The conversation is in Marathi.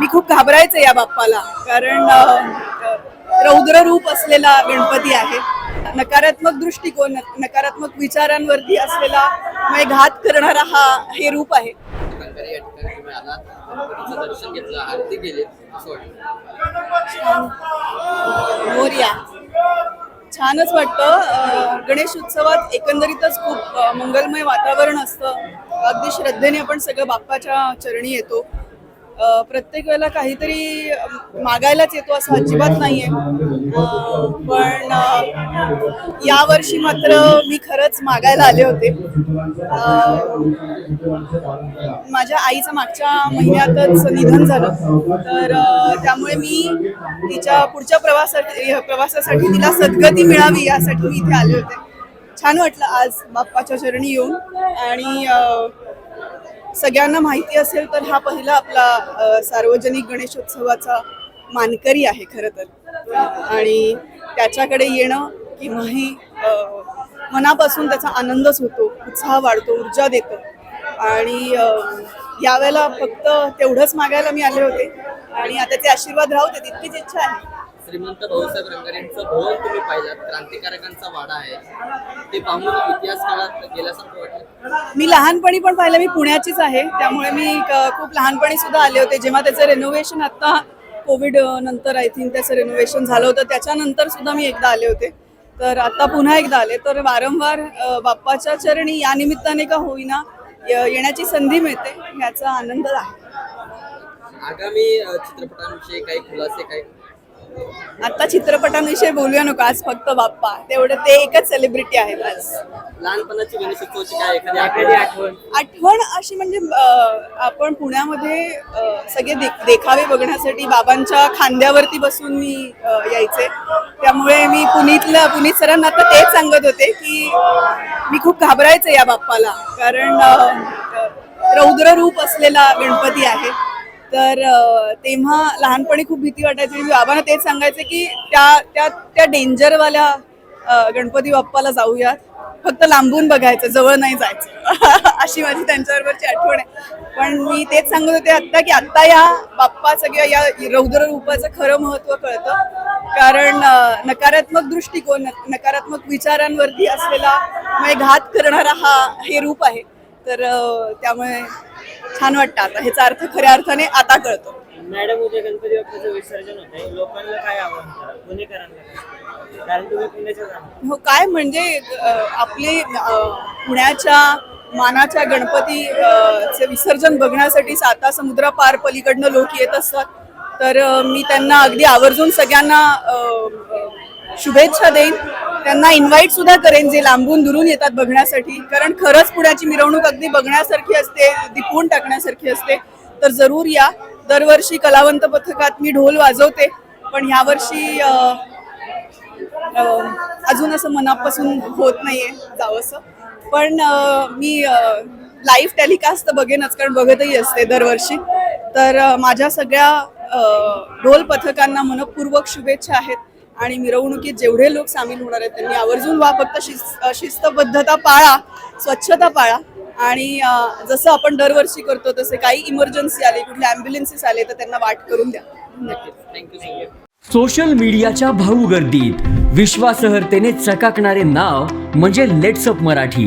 मी खूप घाबरायचे या बाप्पाला. कारण रौद्र रूप असलेला गणपती आहे. नकारात्मक दृष्टिकोन नकारात्मक विचारांवरती असलेला म्हणजे घात करणारा हा हे रूप आहे. मोर्या. छानच वाटतं. गणेश उत्सवात एकंदरीतच खूप मंगलमय वातावरण असतं. अगदी श्रद्धेने आपण सगळं बाप्पाच्या चरणी येतो. प्रत्येक वेळेला काहीतरी मागायलाच येतो असं अजिबात नाहीये. पण यावर्षी मात्र मी खरंच मागायला आले होते. माझ्या आईचं मागच्या महिन्यातच निधन झालं. तर त्यामुळे मी तिच्या पुढच्या प्रवासासाठी प्रवासासाठी तिला सद्गती मिळावी यासाठी मी इथे आले होते. छान वाटलं आज बाप्पाच्या चरणी येऊन. आणि सगळ्यांना माहिती असेल तर हा पहिला आपला सार्वजनिक गणेशोत्सवाचा मानकरी आहे खरं तर. आणि त्याच्याकडे येणं किंवाही मनापासून त्याचा आनंदच होतो उत्साह वाढतो ऊर्जा देतो. आणि यावेळेला फक्त तेवढंच मागायला मी आले होते. आणि आता ते आशीर्वाद राहू देत इतकीच इच्छा आहे. श्रीमंत भाऊसाहेब रंगारेंचं भवन तुम्ही पाहिलात क्रांतिकारकांचा वाडा आहे. ते पाहून इतिहास काळात गेल्यासारखं वाटलं. मी लहानपणी पण पाहिलं मी पुण्याचीच आहे. त्यामुळे मी खूप लहानपणी सुद्धा आले होते. जेव्हा त्याचं रेनोव्हेशन आता कोविड नंतर आय थिंक त्याचं रेनोव्हेशन झालं होतं त्याच्यानंतर सुद्धा मी एकदा आले होते. तर आता पुन्हा एकदा आले. तर वारंवार बाप्पाच्या चरणी या निमित्ताने का होईना येण्याची संधी मिळते याचा आनंद आहे. आगामी चित्रपटांविषयी काही खुलासे काही आता चित्रपटांविषयी बोलूया नको आज फक्त बाप्पा. तेवढं ते एकच सेलिब्रिटी आहेत आज. लहानपणाची गणेशोत्सवाची काय एखादी आठवण? आठवण. आठवण अशी म्हणजे अं, आपण पुण्यामध्ये अं, सगळे देखावे बघण्यासाठी बाबांच्या खांद्यावरती बसून मी अं, यायचे. त्यामुळे मी पुनीतला पुनीत सरांना आता तेच सांगत होते की मी खूप घाबरायचे या बाप्पाला. कारण अं, रौद्र रूप असलेला गणपती आहे. तर तेव्हा लहानपणी खूप भीती वाटायची मी बाबांना तेच सांगायचं की त्या त्या त्या डेंजरवाल्या गणपती बाप्पाला जाऊयात फक्त लांबून बघायचं जवळ नाही जायचं. अशी माझी त्यांच्याबरोबरची आठवण आहे. पण मी तेच सांगत होते आत्ता की आत्ता या बाप्पा सगळ्या या रौद्र रूपाचं खरं महत्त्व कळतं. कारण नकारात्मक दृष्टिकोन नकारात्मक विचारांवरती असलेला म्हणजे घात करणारा हा हे रूप आहे. तर त्यामुळे छान वाटतं आता. ह्याचा अर्थ खऱ्या अर्थाने आता कळतो. मॅडम उद्या गणपती बाप्पाचं विसर्जन होत आहे लोकांना काय आव्हान करा? पुणेकरांना काय? कारण तुम्ही पुण्याच्या जाणार. हो काय म्हणजे अं, आपले अं, पुण्याच्या मानाच्या गणपती अं, चे विसर्जन बघण्यासाठी साता समुद्रापार पलीकडनं लोक येत असतात. तर अं, मी त्यांना अगदी आवर्जून सगळ्यांना अं, अं, शुभेच्छा देईन. त्यांना इन्व्हाइट सुद्धा करेन जे लांबून दुरून येतात बघण्यासाठी. कारण खरंच पुण्याची मिरवणूक अगदी बघण्यासारखी असते दिपवून टाकण्यासारखी असते. तर जरूर या. दरवर्षी कलावंत पथकात मी ढोल वाजवते. पण यावर्षी अजून असं मनापासून होत नाहीये जावंसं. पण मी लाईव्ह टेलिकास्ट तर बघेनच कारण बघतही असते दरवर्षी. तर माझ्या सगळ्या ढोल पथकांना मनपूर्वक शुभेच्छा आहेत. आणि मिरवणुकीत जेवढे लोक सामील होणार आहेत त्यांनी आवर्जून वा फक्त शिस् शिस्तबद्धता पाळा स्वच्छता पाळा. आणि जसं आपण दरवर्षी करतो तसे काही इमर्जन्सी आले कुठले ॲम्ब्युलन्सेस आले तर त्यांना वाट करून द्या. थँक्यू सोशल मीडियाच्या भाऊ गर्दीत विश्वासहर्तेने चकाकणारे नाव म्हणजे लेट्सअप मराठी.